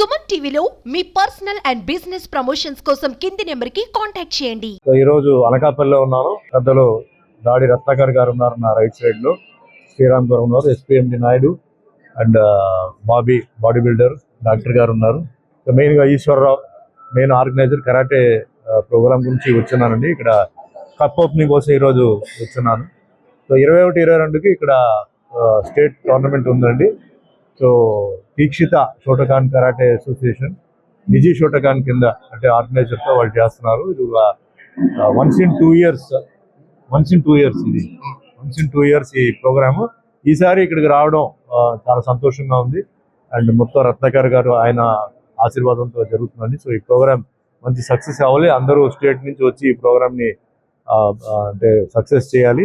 సుమన్ టీవీలో మీ personal and business promotions కోసం కింది నెంబర్కి కాంటాక్ట్ చేయండి. ఈ రోజు అనకాపల్లిలో ఉన్నాను. పెద్దలు దాడి రత్నాకర్ గారు ఉన్నారు నా రైట్ సైడ్లో శ్రీరాంపురం ఉన్నారు. SPMD Naidu and Bobby body builder doctor గారు ఉన్నారు. మెయిన్గా మెయిన్గా Eswararao main organiser karate programme గురించి వచ్చున్నానండి. ఇక్కడ కప్ ఓపెనింగ్ కోసం ఈరోజు వచ్చున్నాను. సో ఇరవై ఒకటి ఇరవై రెండుకి ఇక్కడ స్టేట్ టోర్నమెంట్ ఉందండి. So Deekshitha Shotokan karate association నిజీ Shotokan కింద అంటే ఆర్గనైజర్తో వాళ్ళు చేస్తున్నారు. ఇది once in two years once in two years ఇది. వన్స్ ఇన్ టూ ఇయర్స్ ఈ ప్రోగ్రాము. ఈసారి ఇక్కడికి రావడం చాలా సంతోషంగా ఉంది. అండ్ మొత్తం రత్నకర్ గారు ఆయన ఆశీర్వాదంతో జరుగుతుందండి. సో ఈ ప్రోగ్రామ్ మంచి సక్సెస్ అవ్వాలి. అందరూ స్టేట్ నుంచి వచ్చి ఈ ప్రోగ్రామ్ని ఆ, అంటే సక్సెస్ చేయాలి.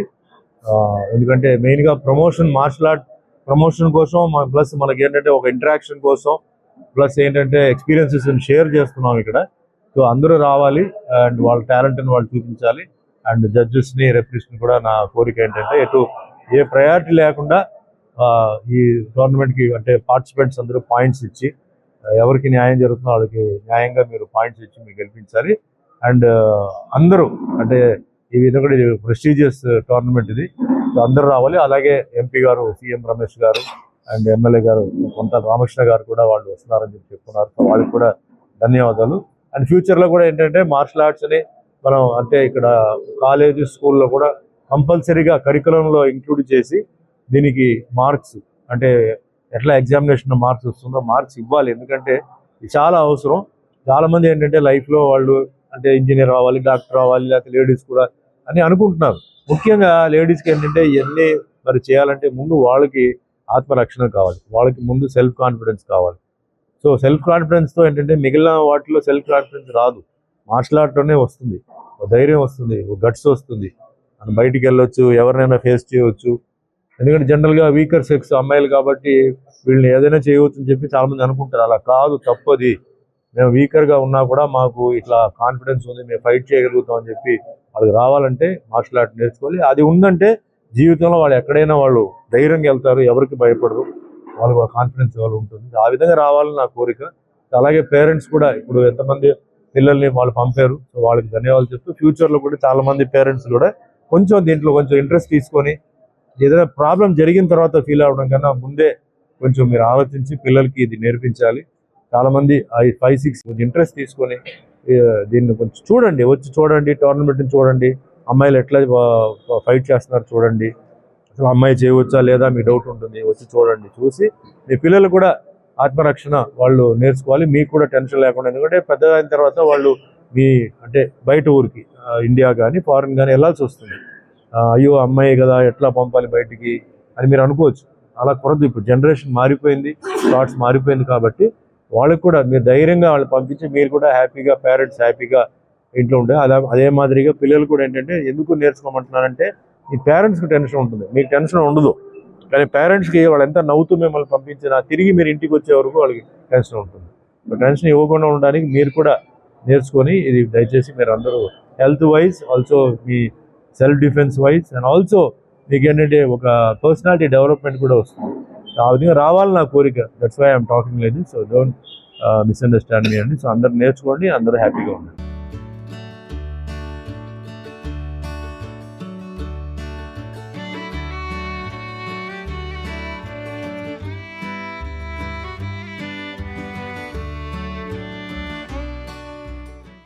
ఆ, ఎందుకంటే మెయిన్గా ప్రమోషన్ మార్షల్ ఆర్ట్ ప్రమోషన్ కోసం ప్లస్ మనకి ఏంటంటే ఒక ఇంటరాక్షన్ కోసం ప్లస్ ఏంటంటే ఎక్స్పీరియన్సెస్ షేర్ చేస్తున్నాం ఇక్కడ. సో అందరూ రావాలి అండ్ వాళ్ళ టాలెంట్ని వాళ్ళు చూపించాలి. అండ్ జడ్జెస్ని రెఫరీస్ని కూడా నా కోరిక ఏంటంటే ఎటు ఏ ప్రయారిటీ లేకుండా ఈ టోర్నమెంట్కి అంటే పార్టిసిపెంట్స్ అందరూ పాయింట్స్ ఇచ్చి ఎవరికి న్యాయం జరుగుతుందో వాళ్ళకి న్యాయంగా మీరు పాయింట్స్ ఇచ్చి మీరు గెలిపించాలి. అండ్ అందరూ అంటే ఈ విధంగా ఇది ప్రెస్టీజియస్ టోర్నమెంట్ ఇది. అందరూ రావాలి. అలాగే ఎంపీ గారు సీఎం రమేష్ గారు అండ్ ఎమ్మెల్యే గారు కొంత రామకృష్ణ గారు కూడా వాళ్ళు వస్తున్నారని చెప్పి చెప్తున్నారు. సో వాళ్ళకి కూడా ధన్యవాదాలు. అండ్ ఫ్యూచర్లో కూడా ఏంటంటే మార్షల్ ఆర్ట్స్ని మనం అంటే ఇక్కడ కాలేజ్ స్కూల్లో కూడా కంపల్సరీగా కరికులంలో ఇంక్లూడ్ చేసి దీనికి మార్క్స్ అంటే ఎట్లా ఎగ్జామినేషన్ మార్క్స్ వస్తుందో మార్క్స్ ఇవ్వాలి. ఎందుకంటే చాలా అవసరం. చాలా మంది ఏంటంటే లైఫ్లో వాళ్ళు అంటే ఇంజనీర్ అవ్వాలి డాక్టర్ అవ్వాలి లేకపోతే లేడీస్ కూడా అని అనుకుంటున్నారు. ముఖ్యంగా లేడీస్కి ఏంటంటే ఇవన్నీ మరి చేయాలంటే ముందు వాళ్ళకి ఆత్మరక్షణ కావాలి. వాళ్ళకి ముందు సెల్ఫ్ కాన్ఫిడెన్స్ కావాలి. సో సెల్ఫ్ కాన్ఫిడెన్స్తో ఏంటంటే మిగిలిన వాటిలో సెల్ఫ్ కాన్ఫిడెన్స్ రాదు మార్షల్ ఆర్ట్లోనే వస్తుంది. ఒక ధైర్యం వస్తుంది. ఒక గట్స్ వస్తుంది. మనం బయటికి వెళ్ళొచ్చు ఎవరినైనా ఫేస్ చేయవచ్చు ఎందుకంటే జనరల్గా వీకర్ సెక్స్ అమ్మాయిలు కాబట్టి వీళ్ళని ఏదైనా చేయవచ్చు అని చెప్పి చాలామంది అనుకుంటారు. అలా కాదు తప్పది. మేము వీకర్గా ఉన్నా కూడా మాకు ఇట్లా కాన్ఫిడెన్స్ ఉంది. మేము ఫైట్ చేయగలుగుతాం అని చెప్పి వాళ్ళకి రావాలంటే మార్షల్ ఆర్ట్ నేర్చుకోవాలి. అది ఉందంటే జీవితంలో వాళ్ళు ఎక్కడైనా వాళ్ళు ధైర్యంగా వెళ్తారు ఎవరికి భయపడరు. వాళ్ళకి కాన్ఫిడెన్స్ వాళ్ళు ఉంటుంది. ఆ విధంగా రావాలని నా కోరిక. అలాగే పేరెంట్స్ కూడా ఇప్పుడు ఎంతమంది పిల్లల్ని వాళ్ళు పంపారు సో వాళ్ళకి ధన్యవాదాలు చెప్తూ ఫ్యూచర్లో కూడా చాలా మంది పేరెంట్స్ కూడా కొంచెం దీంట్లో కొంచెం ఇంట్రెస్ట్ తీసుకొని ఏదైనా ప్రాబ్లం జరిగిన తర్వాత ఫీల్ అవ్వడం కన్నా ముందే కొంచెం మీరు ఆలోచించి పిల్లలకి ఇది నేర్పించాలి. చాలా మంది ఫైవ్ సిక్స్ ఇంట్రెస్ట్ తీసుకొని దీన్ని కొంచెం చూడండి వచ్చి చూడండి టోర్నమెంట్ని చూడండి. అమ్మాయిలు ఎట్లా ఫైట్ చేస్తున్నారు చూడండి. అసలు అమ్మాయి చేయవచ్చా లేదా మీ డౌట్ ఉంటుంది వచ్చి చూడండి. చూసి మీ పిల్లలు కూడా ఆత్మరక్షణ వాళ్ళు నేర్చుకోవాలి మీకు కూడా టెన్షన్ లేకుండా. ఎందుకంటే పెద్దదైన తర్వాత వాళ్ళు మీ అంటే బయట ఊరికి ఇండియా కానీ ఫారిన్ కానీ వెళ్ళాల్సి వస్తుంది. అయ్యో అమ్మాయి కదా ఎట్లా పంపాలి బయటికి అని మీరు అనుకోవచ్చు. అలా కురదు. ఇప్పుడు జనరేషన్ మారిపోయింది థాట్స్ మారిపోయింది కాబట్టి వాళ్ళకి కూడా మీరు ధైర్యంగా వాళ్ళు పంపించి మీరు కూడా హ్యాపీగా పేరెంట్స్ హ్యాపీగా ఇంట్లో ఉంటే అలా అదే మాదిరిగా పిల్లలు కూడా ఏంటంటే ఎందుకు నేర్చుకోమంటున్నారంటే మీ పేరెంట్స్కి టెన్షన్ ఉంటుంది. మీకు టెన్షన్ ఉండదు. కానీ పేరెంట్స్కి వాళ్ళు ఎంత నవ్వుతూ మిమ్మల్ని పంపించినా తిరిగి మీరు ఇంటికి వచ్చే వరకు వాళ్ళకి టెన్షన్ ఉంటుంది. టెన్షన్ ఇవ్వకుండా ఉండడానికి మీరు కూడా నేర్చుకొని ఇది దయచేసి మీరు అందరూ health wise also me self defence wise and also మీకు ఏంటంటే ఒక పర్సనాలిటీ డెవలప్మెంట్ కూడా వస్తుంది. ఆ విధంగా రావాలి నా కోరిక. దట్స్ వై ఐఎమ్ టాకింగ్ లేదు సో డోంట్ మిస్అండర్స్టాండ్ మీ అండి సో అందరు నేర్చుకోండి అందరూ హ్యాపీగా ఉండండి.